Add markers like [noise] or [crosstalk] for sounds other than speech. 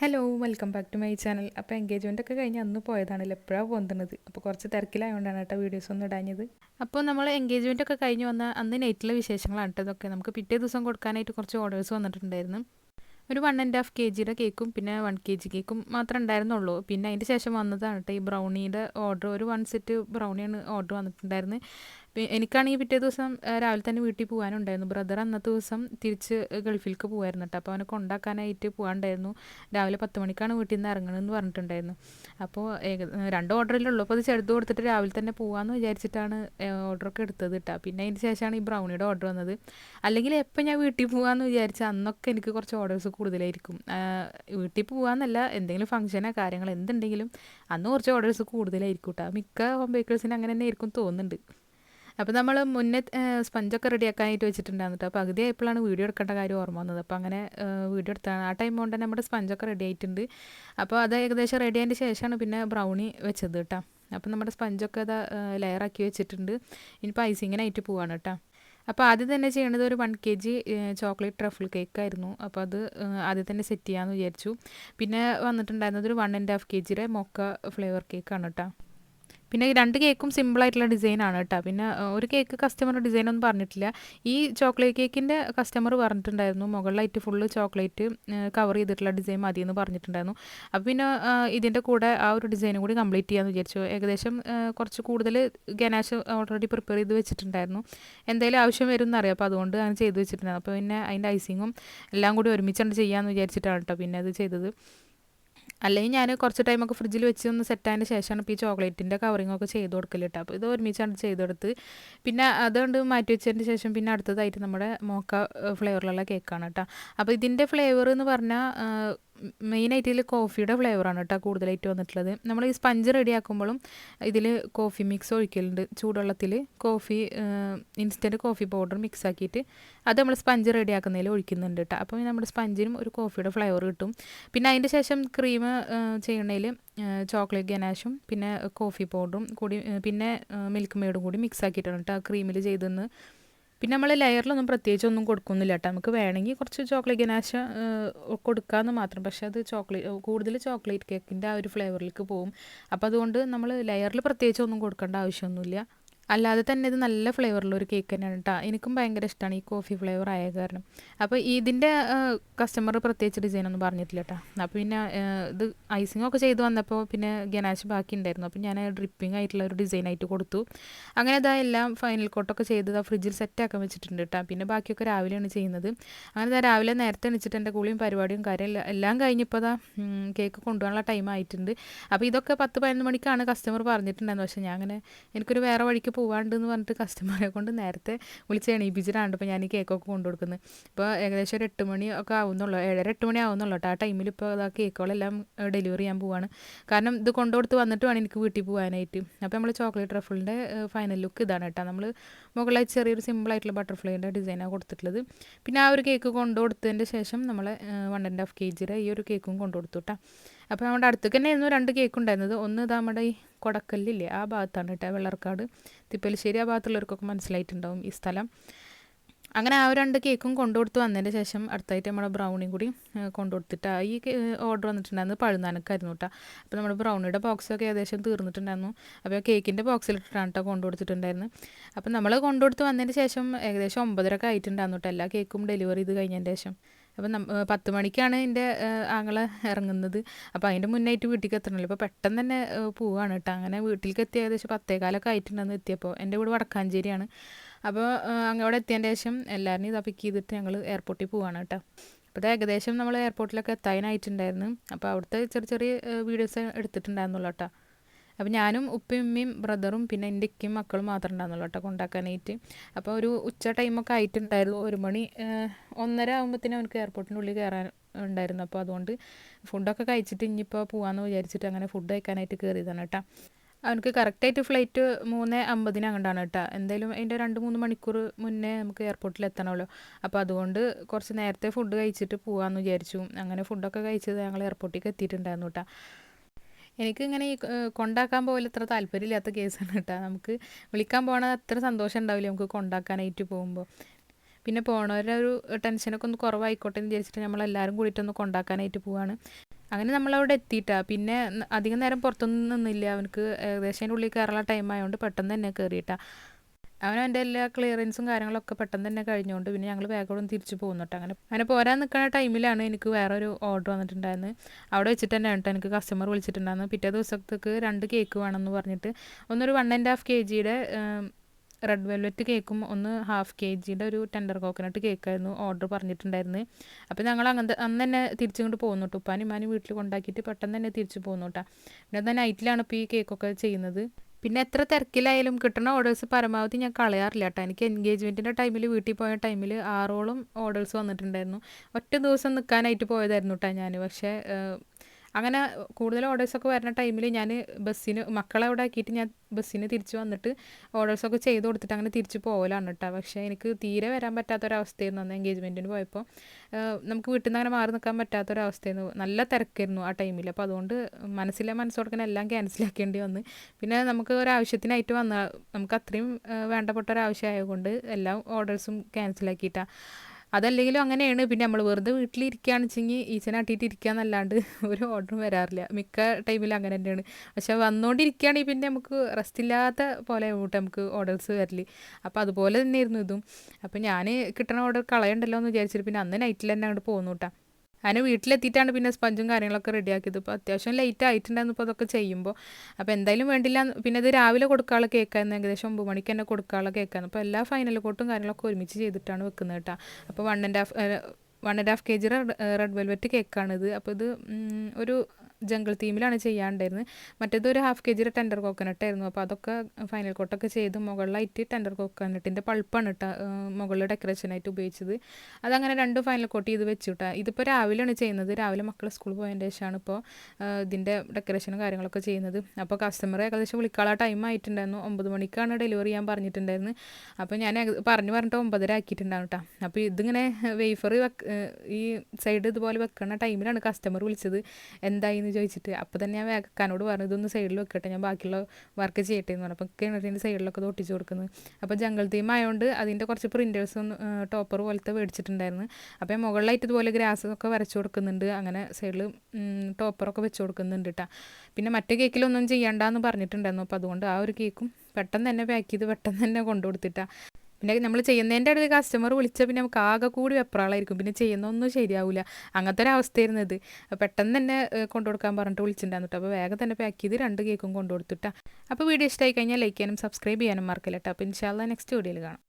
Hello welcome back to my channel അപ്പോൾ engagement ഒക്കെ കഴിഞ്ഞ് അന്ന് പോയതാണല്ലോ എപ്പോഴാണ് പോകുന്നത് അപ്പോൾ കുറച്ച് തിരക്കിലായതുകൊണ്ടാണ് കേട്ടോ വീഡിയോസ് ഒന്നും ഇടാഞ്ഞത്. അപ്പോൾ നമ്മൾ എൻഗേജ്മെന്റ് ഒക്കെ കഴിഞ്ഞ് വന്ന അന്ന് നൈറ്റിലെ വിശേഷങ്ങളാണ് കേട്ടോ ഇതൊക്കെ. നമുക്ക് പിറ്റേ ദിവസം കൊടുക്കാനായിട്ട് കുറച്ച് ഓർഡേഴ്സ് വന്നിട്ടുണ്ടായിരുന്നു. ഒരു വൺ ആൻഡ് ഹാഫ് കെ ജിയുടെ കേക്കും പിന്നെ വൺ കെ ജി കേക്കും മാത്രമേ ഉണ്ടായിരുന്നുള്ളൂ. പിന്നെ അതിന്റെ ശേഷം വന്നതാണ് കേട്ടോ ഈ ബ്രൗണിയുടെ ഓർഡർ ഒരു വൺ സെറ്റ് ബ്രൗണിയാണ് ഓർഡർ വന്നിട്ടുണ്ടായിരുന്നത്. എനിക്കാണെങ്കിൽ പിറ്റേ ദിവസം രാവിലെ തന്നെ വീട്ടിൽ പോകാനുണ്ടായിരുന്നു ബ്രദർ അന്നത്തെ ദിവസം തിരിച്ച് ഗൾഫിലേക്ക് പോകുമായിരുന്നു കേട്ടോ അപ്പോൾ അവനെ കൊണ്ടാക്കാനായിട്ട് പോകാനുണ്ടായിരുന്നു രാവിലെ പത്ത് മണിക്കാണ് വീട്ടിൽ നിന്ന് ഇറങ്ങണമെന്ന് പറഞ്ഞിട്ടുണ്ടായിരുന്നു. അപ്പോൾ രണ്ട് ഓർഡറിലുള്ളൂ അപ്പോൾ അത് ചെറുത് കൊടുത്തിട്ട് രാവിലെ തന്നെ പോകാമെന്ന് വിചാരിച്ചിട്ടാണ് ഓർഡറൊക്കെ എടുത്തത് കേട്ടോ പിന്നെ അതിന് ശേഷമാണ് ഈ ബ്രൗണിയുടെ ഓർഡർ വന്നത്. അല്ലെങ്കിൽ എപ്പോൾ ഞാൻ വീട്ടിൽ പോകാമെന്ന് വിചാരിച്ച അന്നൊക്കെ എനിക്ക് കുറച്ച് ഓർഡേഴ്സ് കൂടുതലായിരിക്കും. വീട്ടിൽ പോകാമെന്നല്ല എന്തെങ്കിലും ഫംഗ്ഷനോ കാര്യങ്ങൾ എന്തുണ്ടെങ്കിലും അന്ന് കുറച്ച് ഓർഡേഴ്സ് കൂടുതലായിരിക്കും കേട്ടോ മിക്ക ഹോം ബേക്കേഴ്സിന് അങ്ങനെ തന്നെ ആയിരിക്കും തോന്നുന്നുണ്ട്. അപ്പോൾ നമ്മൾ മുന്നേ സ്പഞ്ചൊക്കെ റെഡിയാക്കാനായിട്ട് വെച്ചിട്ടുണ്ടായിരുന്നു കേട്ടോ പകുതി ആയപ്പോഴാണ് വീഡിയോ എടുക്കേണ്ട കാര്യം ഓർമ്മ വന്നത്. അപ്പോൾ അങ്ങനെ വീഡിയോ എടുത്താണ് ആ ടൈം കൊണ്ട് നമ്മുടെ സ്പഞ്ചൊക്കെ റെഡി ആയിട്ടുണ്ട്. അപ്പോൾ അത് ഏകദേശം റെഡി ആയതിന്റെ ശേഷമാണ് പിന്നെ ബ്രൗണി വെച്ചത് കേട്ടോ അപ്പോൾ നമ്മുടെ സ്പഞ്ചൊക്കെ അത് ലെയറാക്കി വെച്ചിട്ടുണ്ട്. ഇനിയിപ്പോൾ ഐസിങ്ങിനായിട്ട് പോവാണ് കേട്ടോ അപ്പോൾ ആദ്യം തന്നെ ചെയ്യണത് ഒരു one K G chocolate truffle cake ആയിരുന്നു. അപ്പോൾ അത് ആദ്യം തന്നെ സെറ്റ് ചെയ്യാമെന്ന് വിചാരിച്ചു. പിന്നെ വന്നിട്ടുണ്ടായിരുന്നത് ഒരു വൺ ആൻഡ് ഹാഫ് കെ ജിയുടെ മൊക്ക ഫ്ലേവർ കേക്കാണ് കേട്ടോ പിന്നെ രണ്ട് കേക്കും സിമ്പിളായിട്ടുള്ള ഡിസൈനാണ് കേട്ടോ പിന്നെ ഒരു കേക്ക് കസ്റ്റമർ ഡിസൈൻ ഒന്നും പറഞ്ഞിട്ടില്ല. ഈ ചോക്ലേറ്റ് കേക്കിന്റെ കസ്റ്റമർ പറഞ്ഞിട്ടുണ്ടായിരുന്നു മുകളിലായിട്ട് ഫുള്ള് ചോക്ലേറ്റ് കവർ ചെയ്തിട്ടുള്ള ഡിസൈൻ മതി എന്ന് പറഞ്ഞിട്ടുണ്ടായിരുന്നു. അപ്പോൾ പിന്നെ ഇതിന്റെ കൂടെ ആ ഒരു ഡിസൈനും കൂടി കംപ്ലീറ്റ് ചെയ്യാമെന്ന് വിചാരിച്ചു. ഏകദേശം കുറച്ച് കൂടുതൽ ഗനാഷ് ഓൾറെഡി പ്രിപ്പയർ ചെയ്ത് വെച്ചിട്ടുണ്ടായിരുന്നു. എന്തെങ്കിലും ആവശ്യം വരും എന്നറിയാം അപ്പോൾ അതുകൊണ്ട് അങ്ങനെ ചെയ്ത് വെച്ചിട്ടുണ്ടായിരുന്നു. അപ്പോൾ പിന്നെ അതിന്റെ ഐസിങ്ങും എല്ലാം കൂടി ഒരുമിച്ചുകൊണ്ട് ചെയ്യാമെന്ന് വിചാരിച്ചിട്ടാണ് കേട്ടോ പിന്നെ അത് ചെയ്തത്. അല്ലെങ്കിൽ ഞാൻ കുറച്ച് ടൈമൊക്കെ ഫ്രിഡ്ജിൽ വെച്ച് ഒന്ന് സെറ്റായതിന് ശേഷമാണ് ഇപ്പോൾ ഈ ചോക്ലേറ്റിന്റെ കവറിങ്ങൊക്കെ ചെയ്ത് കൊടുക്കൽ കേട്ടോ അപ്പോൾ ഇത് ഒരുമിച്ചാണ് ചെയ്തെടുത്ത് പിന്നെ അതുകൊണ്ട് മാറ്റി വെച്ചതിന് ശേഷം പിന്നെ അടുത്തതായിട്ട് നമ്മുടെ മോക്ക ഫ്ലേവറിലുള്ള കേക്കാണ് കേട്ടോ അപ്പോൾ ഇതിന്റെ ഫ്ലേവർ എന്ന് പറഞ്ഞാൽ മെയിനായിട്ട് ഇതിൽ കോഫിയുടെ ഫ്ലേവറാണ് കേട്ടോ കൂടുതലായിട്ട് വന്നിട്ടുള്ളത്. നമ്മൾ ഈ സ്പഞ്ച് റെഡിയാക്കുമ്പോഴും ഇതിൽ കോഫി മിക്സ് ഒഴിക്കലുണ്ട്. ചൂടുവെള്ളത്തിൽ coffee instant coffee powder mix ആക്കിയിട്ട് അത് നമ്മൾ സ്പഞ്ച് റെഡിയാക്കുന്നതിൽ ഒഴിക്കുന്നുണ്ട് കേട്ടോ. അപ്പോൾ നമ്മുടെ സ്പഞ്ചിനും ഒരു കോഫിയുടെ ഫ്ലേവർ കിട്ടും. പിന്നെ അതിന്റെ ശേഷം ക്രീം ചെയ്യണതിൽ ചോക്ലേറ്റ് ഗനാഷും പിന്നെ കോഫി പൗഡറും കൂടി പിന്നെ മിൽക്ക് മെയ്ഡും കൂടി മിക്സ് ആക്കിയിട്ടാണ് കേട്ടോ ആ ക്രീമിൽ ചെയ്തെന്ന് പിന്നെ നമ്മൾ ലെയറിലൊന്നും പ്രത്യേകിച്ച് ഒന്നും കൊടുക്കുന്നില്ല കേട്ടോ. നമുക്ക് വേണമെങ്കിൽ കുറച്ച് ചോക്ലേറ്റ് ഗനാശ കൊടുക്കാമെന്ന് മാത്രം. പക്ഷെ അത് ചോക്ലേറ്റ് കൂടുതൽ ചോക്ലേറ്റ് കേക്കിന്റെ ആ ഒരു ഫ്ലേവറിലേക്ക് പോകും. അപ്പോൾ അതുകൊണ്ട് നമ്മൾ ലെയറിൽ പ്രത്യേകിച്ച് ഒന്നും കൊടുക്കേണ്ട ആവശ്യമൊന്നുമില്ല. അല്ലാതെ തന്നെ ഇത് നല്ല ഫ്ലേവറുള്ള ഒരു കേക്ക് തന്നെയാണ് കേട്ടോ എനിക്കും ഭയങ്കര ഇഷ്ടമാണ് ഈ കോഫി ഫ്ലേവർ ആയ കാരണം. അപ്പോൾ ഇതിന്റെ കസ്റ്റമർ പ്രത്യേകിച്ച് ഡിസൈൻ ഒന്നും പറഞ്ഞിട്ടില്ല കേട്ടോ അപ്പോൾ പിന്നെ ഇത് ഐസിംഗ് ഒക്കെ ചെയ്ത് വന്നപ്പോൾ പിന്നെ ഗനാശ് ബാക്കി ഉണ്ടായിരുന്നു അപ്പോൾ ഞാൻ ഡ്രിപ്പിംഗ് ആയിട്ടുള്ള ഒരു ഡിസൈൻ ആയിട്ട് കൊടുത്തു. അങ്ങനെ ഇതാ എല്ലാം ഫൈനൽ കോട്ടൊക്കെ ചെയ്ത് ആ ഫ്രിഡ്ജിൽ സെറ്റാക്കാൻ വെച്ചിട്ടുണ്ട് കേട്ടോ പിന്നെ ബാക്കിയൊക്കെ രാവിലെയാണ് ചെയ്യുന്നത്. അങ്ങനെ ഇതാ രാവിലെ നേരത്തെ എണിച്ചിട്ട് എന്റെ കൂളിയും പരിപാടിയും കാര്യം എല്ലാം കഴിഞ്ഞപ്പോൾ അതാ കേക്ക് കൊണ്ടുപോകാനുള്ള ടൈം ആയിട്ടുണ്ട്. അപ്പോൾ ഇതൊക്കെ പത്ത് പതിനൊന്ന് മണിക്കാണ് കസ്റ്റമർ പറഞ്ഞിട്ടുണ്ടായിരുന്നു പക്ഷേ ഞാൻ അങ്ങനെ എനിക്കൊരു വേറെ വഴിക്ക് പോവാണ്ട് എന്ന് പറഞ്ഞിട്ട് കസ്റ്റമറെ കൊണ്ട് നേരത്തെ വിളിച്ച് എണീപ്പിച്ചിട്ടാണ് ഇപ്പോൾ ഞാൻ ഈ കേക്കൊക്കെ കൊണ്ടു കൊടുക്കുന്നത് ഇപ്പോൾ ഏകദേശം ഒരു എട്ട് മണി ഒക്കെ ആവുന്നുള്ളൂ. ഏഴര എട്ട് മണി ആവുന്നുള്ളൂ കേട്ടോ. ആ ടൈമിൽ ഇപ്പോൾ ആ കേക്കുകളെല്ലാം ഡെലിവറി ചെയ്യാൻ പോവാണ്. കാരണം ഇത് കൊണ്ടുകൊടുത്ത് വന്നിട്ട് വേണം എനിക്ക് വീട്ടിൽ പോകാനായിട്ട് അപ്പോൾ നമ്മൾ ചോക്ലേറ്റ് റഫിളിന്റെ ഫൈനൽ ലുക്ക് ഇതാണ് കേട്ടോ. നമ്മൾ മുകളിലായി ചെറിയൊരു സിമ്പിളായിട്ടുള്ള ബട്ടർഫ്ലൈന്റെ ഡിസൈനാണ് കൊടുത്തിട്ടുള്ളത്. പിന്നെ ആ ഒരു കേക്ക് കൊണ്ടു കൊടുത്തതിന്റെ ശേഷം നമ്മൾ വൺ ആൻഡ് ഹാഫ് കെ ജിയുടെ ഈ ഒരു കേക്കും കൊണ്ടു കൊടുത്തു കേട്ടോ. അപ്പോൾ നമ്മുടെ അടുത്തേക്ക് തന്നെ ആയിരുന്നു രണ്ട് കേക്ക് ഉണ്ടായിരുന്നത് ഒന്ന് ഇതാ നമ്മുടെ ഈ കൊടക്കല്ലില്ലേ ആ ഭാഗത്താണ് കേട്ടോ വെള്ളർക്കാട്. തിപ്പലശ്ശേരി ആ ഭാഗത്തുള്ളവർക്കൊക്കെ മനസ്സിലായിട്ടുണ്ടാവും ഈ സ്ഥലം. അങ്ങനെ ആ രണ്ട് കേക്കും കൊണ്ടുകൊടുത്ത് വന്നതിന് ശേഷം അടുത്തായിട്ട് നമ്മുടെ ബ്രൗണി കൂടി കൊണ്ടുകൊടുത്തിട്ട് ഈ ഓർഡർ വന്നിട്ടുണ്ടായിരുന്നത് പഴുന്നാനക്കായിരുന്നു കേട്ടോ. അപ്പോൾ നമ്മുടെ ബ്രൗണിയുടെ ബോക്സൊക്കെ ഏകദേശം തീർന്നിട്ടുണ്ടായിരുന്നു. അപ്പോൾ കേക്കിന്റെ ബോക്സിലിട്ടിട്ടാണ് കേട്ടോ കൊണ്ടുകൊടുത്തിട്ടുണ്ടായിരുന്നു അപ്പോൾ നമ്മൾ കൊണ്ടുകൊടുത്ത് വന്നതിന് ശേഷം ഏകദേശം ഒമ്പതരൊക്കെ ആയിട്ടുണ്ടായിരുന്നു കേട്ടോ എല്ലാ കേക്കും ഡെലിവറി ചെയ്ത് കഴിഞ്ഞതിന്റെ ശേഷം. അപ്പം പത്ത് മണിക്കാണ് എന്റെ ആങ്ങളെ ഇറങ്ങുന്നത്. അപ്പോൾ അതിന്റെ മുന്നായിട്ട് വീട്ടിലേക്ക് എത്തണമല്ലോ. അപ്പോൾ പെട്ടെന്ന് തന്നെ പോവാണ് കേട്ടോ. അങ്ങനെ വീട്ടിലേക്ക് എത്തിയ ഏകദേശം പത്തേകാലൊക്കെ ആയിട്ടുണ്ടെന്ന് എത്തിയപ്പോൾ. എന്റെ വീട് വടക്കാഞ്ചേരിയാണ്. അപ്പോൾ അങ്ങോട്ട് എത്തിയതിന്റെ ശേഷം എല്ലാവരും ഇതാ പിക്ക് ചെയ്തിട്ട് ഞങ്ങൾ എയർപോർട്ടിൽ പോവാണ് കേട്ടോ. അപ്പോൾ ഇത് ഏകദേശം നമ്മൾ എയർപോർട്ടിലൊക്കെ എത്താനായിട്ടുണ്ടായിരുന്നു. അപ്പോൾ അവിടുത്തെ ചെറിയ ചെറിയ വീഡിയോസ് എടുത്തിട്ടുണ്ടായിരുന്നുള്ളൂ കേട്ടോ. അപ്പോൾ ഞാനും ഉപ്പയും ഉമ്മയും ബ്രദറും പിന്നെ എന്റെ ഇക്കയും മക്കളും മാത്രം ഉണ്ടായിരുന്നുള്ളൂ കേട്ടോ കൊണ്ടാക്കാനായിട്ട്. അപ്പോൾ ഒരു ഉച്ച ടൈമൊക്കെ ആയിട്ടുണ്ടായിരുന്നു. ഒരു മണി ഒന്നര ആകുമ്പോഴത്തേനും അവനക്ക് എയർപോർട്ടിന്റെ ഉള്ളിൽ കയറാൻ ഉണ്ടായിരുന്നു. അപ്പോൾ അതുകൊണ്ട് ഫുഡൊക്കെ കഴിച്ചിട്ട് ഇനിയിപ്പോൾ പോകാമെന്ന് വിചാരിച്ചിട്ട് അങ്ങനെ ഫുഡ് കഴിക്കാനായിട്ട് കയറിയതാണ് കേട്ടോ. അവനക്ക് കറക്റ്റായിട്ട് ഫ്ലൈറ്റ് മൂന്ന് അമ്പതിന് അങ്ങോട്ടാണ് കേട്ടോ. എന്തായാലും അതിന്റെ രണ്ട് മൂന്ന് മണിക്കൂർ മുന്നേ നമുക്ക് എയർപോർട്ടിൽ എത്തണമല്ലോ. അപ്പോൾ അതുകൊണ്ട് കുറച്ച് നേരത്തെ ഫുഡ് കഴിച്ചിട്ട് പോകാമെന്ന് വിചാരിച്ചു. അങ്ങനെ ഫുഡൊക്കെ കഴിച്ചത് ഞങ്ങൾ എയർപോർട്ടിലേക്ക് എത്തിയിട്ടുണ്ടായിരുന്നു കേട്ടോ. എനിക്കിങ്ങനെ ഈ കൊണ്ടാക്കാൻ പോകൽ അത്ര താല്പര്യമില്ലാത്ത കേസാണ് കേട്ടോ. നമുക്ക് വിളിക്കാൻ പോകണത് അത്ര സന്തോഷം ഉണ്ടാവില്ല നമുക്ക് കൊണ്ടാക്കാനായിട്ട് പോകുമ്പോൾ പിന്നെ പോണവരുടെ ഒരു ടെൻഷനൊക്കെ ഒന്ന് കുറവായിക്കോട്ടെ എന്ന് വിചാരിച്ചിട്ട് നമ്മളെല്ലാവരും കൂടിയിട്ടൊന്ന് കൊണ്ടാക്കാനായിട്ട് പോവാണ്. അങ്ങനെ നമ്മളവിടെ എത്തിയിട്ടാ. പിന്നെ അധികം നേരം പുറത്തൊന്നും നിന്നില്ല. അവനക്ക് ഏകദേശം അതിന്റെ ഉള്ളിൽ കയറാനുള്ള ടൈം ആയതുകൊണ്ട് പെട്ടെന്ന് തന്നെ കയറിയിട്ടാ അവൻ എന്റെ എല്ലാ ക്ലിയറൻസും കാര്യങ്ങളൊക്കെ പെട്ടെന്ന് തന്നെ കഴിഞ്ഞുകൊണ്ട് പിന്നെ ഞങ്ങൾ വേഗം തിരിച്ചു പോകുന്നുട്ടോ അങ്ങനെ അങ്ങനെ പോരാൻ നിൽക്കുന്ന ടൈമിലാണ് എനിക്ക് വേറൊരു ഓർഡർ വന്നിട്ടുണ്ടായിരുന്നത് അവിടെ വെച്ചിട്ട് തന്നെ കേട്ടോ എനിക്ക് കസ്റ്റമർ വിളിച്ചിട്ടുണ്ടായിരുന്നു. പിറ്റേ ദിവസത്തേക്ക് രണ്ട് കേക്ക് വേണമെന്ന് പറഞ്ഞിട്ട് ഒന്നൊരു വൺ ആൻഡ് ഹാഫ് കെ ജിയുടെ റെഡ് വെൽവെറ്റ് കേക്കും ഒന്ന് ഹാഫ് കെ ജിയുടെ ഒരു ടെൻഡർ കോക്കനട്ട് കേക്കായിരുന്നു ഓർഡർ പറഞ്ഞിട്ടുണ്ടായിരുന്നു. അപ്പോൾ ഞങ്ങൾ അങ്ങനത്തെ അന്ന് തന്നെ തിരിച്ചിങ്ങോട്ട് പോകുന്നു ഉപ്പാനും ഇമാനും വീട്ടിൽ കൊണ്ടാക്കിയിട്ട് പെട്ടെന്ന് തന്നെ തിരിച്ചു പോകുന്നു കേട്ടോ പിന്നെ നൈറ്റിലാണ് ഇപ്പോൾ ഈ കേക്കൊക്കെ ചെയ്യുന്നത്. പിന്നെ എത്ര തിരക്കിലായാലും കിട്ടുന്ന ഓർഡേഴ്സ് പരമാവധി ഞാൻ കളയാറില്ല കേട്ടോ. എനിക്ക് എൻഗേജ്മെന്റിന്റെ ടൈമിൽ വീട്ടിൽ പോയ ടൈമിൽ ആറോളം ഓർഡേഴ്സ് വന്നിട്ടുണ്ടായിരുന്നു. ഒറ്റ ദിവസം നിൽക്കാനായിട്ട് പോയതായിരുന്നു കേട്ടോ ഞാൻ പക്ഷേ അങ്ങനെ കൂടുതൽ ഓർഡേഴ്സൊക്കെ വരുന്ന ടൈമിൽ ഞാൻ ബസ്സിന് മക്കളെ അവിടെ ആക്കിയിട്ട് ഞാൻ ബസ്സിന് തിരിച്ച് വന്നിട്ട് ഓർഡേഴ്സൊക്കെ ചെയ്ത് കൊടുത്തിട്ട് അങ്ങനെ തിരിച്ച് പോകലാണ് കേട്ടോ പക്ഷേ എനിക്ക് തീരെ വരാൻ പറ്റാത്തൊരവസ്ഥയായിരുന്നു അന്ന് എൻഗേജ്മെന്റിന് പോയപ്പോൾ നമുക്ക് വീട്ടിൽ നിന്ന് അങ്ങനെ മാറി നിൽക്കാൻ പറ്റാത്തൊരവസ്ഥയായിരുന്നു. നല്ല തിരക്കായിരുന്നു ആ ടൈമിൽ അപ്പോൾ അതുകൊണ്ട് മനസ്സിലെ മനസ്സോടക്കനെ എല്ലാം ക്യാൻസലാക്കേണ്ടി വന്ന്. പിന്നെ നമുക്ക് ഒരാവശ്യത്തിനായിട്ട് വന്ന നമുക്ക് അത്രയും വേണ്ടപ്പെട്ട ഒരാവശ്യമായതുകൊണ്ട് എല്ലാ ഓർഡേഴ്സും ക്യാൻസലാക്കിയിട്ടാണ് അതല്ലെങ്കിലും അങ്ങനെയാണ്. പിന്നെ നമ്മൾ വെറുതെ വീട്ടിലിരിക്കുകയാണെന്ന് വെച്ചെങ്കിൽ ഈച്ചനാട്ടിയിട്ട് ഇരിക്കുക എന്നല്ലാണ്ട് [laughs] ഒരു ഓർഡറും വരാറില്ല. മിക്ക ടൈമിൽ അങ്ങനെ തന്നെയാണ്. പക്ഷെ വന്നുകൊണ്ടിരിക്കുകയാണെങ്കിൽ പിന്നെ നമുക്ക് റെസ്റ്റ് ഇല്ലാത്ത പോലെ കൂട്ട് നമുക്ക് ഓർഡേഴ്സ് വരൽ. അപ്പോൾ അതുപോലെ തന്നെയായിരുന്നു ഇതും. അപ്പോൾ ഞാൻ കിട്ടണ ഓർഡർ കളയണ്ടല്ലോ എന്ന് വിചാരിച്ചിട്ട് പിന്നെ അന്ന് നൈറ്റിൽ തന്നെ അങ്ങോട്ട് പോകുന്നു കേട്ടോ അങ്ങനെ വീട്ടിലെത്തിയിട്ടാണ് പിന്നെ സ്പഞ്ചും കാര്യങ്ങളൊക്കെ റെഡിയാക്കിയത് ഇപ്പോൾ അത്യാവശ്യം ലേറ്റ് ആയിട്ടുണ്ടായിരുന്നു ഇപ്പോൾ അതൊക്കെ ചെയ്യുമ്പോൾ അപ്പോൾ എന്തായാലും വേണ്ടില്ല പിന്നെ ഇത് രാവിലെ കൊടുക്കാനുള്ള കേക്കായിരുന്നു ഏകദേശം ഒമ്പത് മണിക്ക് തന്നെ കൊടുക്കാനുള്ള കേക്കായിരുന്നു അപ്പോൾ എല്ലാ ഫൈനൽ കോട്ടും കാര്യങ്ങളൊക്കെ ഒരുമിച്ച് ചെയ്തിട്ടാണ് വെക്കുന്നത് കേട്ടോ. അപ്പോൾ one and half one and half K G red velvet കേക്കാണിത് അപ്പോൾ ഇത് ഒരു ജംഗിൾ തീമിലാണ് ചെയ്യാണ്ടായിരുന്നത് മറ്റേത് ഒരു ഹാഫ് കെ ജിയുടെ ടെൻഡർ കോക്കനട്ട് ആയിരുന്നു. അപ്പോൾ അതൊക്കെ ഫൈനൽ കോട്ടൊക്കെ ചെയ്ത് മുകളിലായിട്ട് ടെൻഡർ കോക്കനട്ടിന്റെ പൾപ്പാണ് കേട്ടോ മുകളിൽ ഡെക്കറേഷനായിട്ട് ഉപയോഗിച്ചത്. അതങ്ങനെ രണ്ട് ഫൈനൽ കോട്ട് ചെയ്ത് വെച്ചു കേട്ടോ ഇതിപ്പോൾ രാവിലെയാണ് ചെയ്യുന്നത്. രാവിലെ മക്കൾ സ്കൂൾ പോയതിന്റെ ശേഷമാണ് ഇപ്പോൾ ഇതിന്റെ ഡെക്കറേഷനും കാര്യങ്ങളൊക്കെ ചെയ്യുന്നത്. അപ്പോൾ കസ്റ്റമർ ഏകദേശം വിളിക്കാനുള്ള ടൈം ആയിട്ടുണ്ടായിരുന്നു. ഒമ്പത് മണിക്കാണ് ഡെലിവറി ചെയ്യാൻ പറഞ്ഞിട്ടുണ്ടായിരുന്നു അപ്പോൾ ഞാൻ പറഞ്ഞു പറഞ്ഞിട്ട് ഒമ്പതര ആക്കിയിട്ടുണ്ടാവും കേട്ടോ അപ്പോൾ ഇതിങ്ങനെ വേഫർ ഈ സൈഡ് ഇതുപോലെ വെക്കുന്ന ടൈമിലാണ് കസ്റ്റമർ വിളിച്ചത്. എന്തായി എന്ന് ചോദിച്ചിട്ട് അപ്പോൾ തന്നെ ഞാൻ വേഗക്കാനോട് പറഞ്ഞു ഇതൊന്ന് സൈഡിൽ വെക്കട്ടെ ഞാൻ ബാക്കിയുള്ള വർക്ക് ചെയ്യട്ടെ എന്ന് പറഞ്ഞു അപ്പോൾ കിണറ്റിന്റെ സൈഡിലൊക്കെ ഒട്ടിച്ച് കൊടുക്കുന്നത് അപ്പോൾ ജംഗിൾ തീം ആയതുകൊണ്ട് അതിന്റെ കുറച്ച് പ്രിന്റേഴ്സും ടോപ്പർ പോലത്തെ മേടിച്ചിട്ടുണ്ടായിരുന്നു അപ്പോൾ മുകളിലായിട്ട് ഇതുപോലെ ഗ്രാസ് ഒക്കെ വരച്ചു കൊടുക്കുന്നുണ്ട്. അങ്ങനെ സൈഡിൽ ടോപ്പറൊക്കെ വെച്ച് കൊടുക്കുന്നുണ്ട് കേട്ടോ പിന്നെ മറ്റേ കേക്കിലൊന്നും ചെയ്യണ്ടെന്ന് പറഞ്ഞിട്ടുണ്ടായിരുന്നു. അപ്പോൾ അതുകൊണ്ട് ആ ഒരു കേക്കും പെട്ടെന്ന് തന്നെ പാക്ക് ചെയ്ത് പെട്ടെന്ന് തന്നെ കൊണ്ടു കൊടുത്തിട്ടാണ് പിന്നെ നമ്മൾ ചെയ്യുന്നതിന്റെ അടുത്ത് കസ്റ്റമർ വിളിച്ചാൽ പിന്നെ നമുക്ക് ആകെ കൂടി വെപ്രാളായിരിക്കും. പിന്നെ ചെയ്യുന്നൊന്നും ശരിയാവില്ല അങ്ങനത്തെ ഒരു അവസ്ഥയായിരുന്നു ഇത്. പെട്ടെന്ന് തന്നെ കൊണ്ടു കൊടുക്കാൻ പറഞ്ഞിട്ട് വിളിച്ചിട്ടുണ്ടായിരുന്നു കേട്ടോ അപ്പോൾ വേഗം തന്നെ പാക്ക് ചെയ്ത് രണ്ട് കേക്കും കൊണ്ടു അപ്പോൾ വീഡിയോ ഇഷ്ടമായി കഴിഞ്ഞാൽ ലൈക്ക് ചെയ്യാനും സബ്സ്ക്രൈബ് ചെയ്യാനും മറക്കില്ല കേട്ടോ അപ്പോൾ ഇൻഷാല്ല നെക്സ്റ്റ് വീഡിയോയിൽ കാണാം.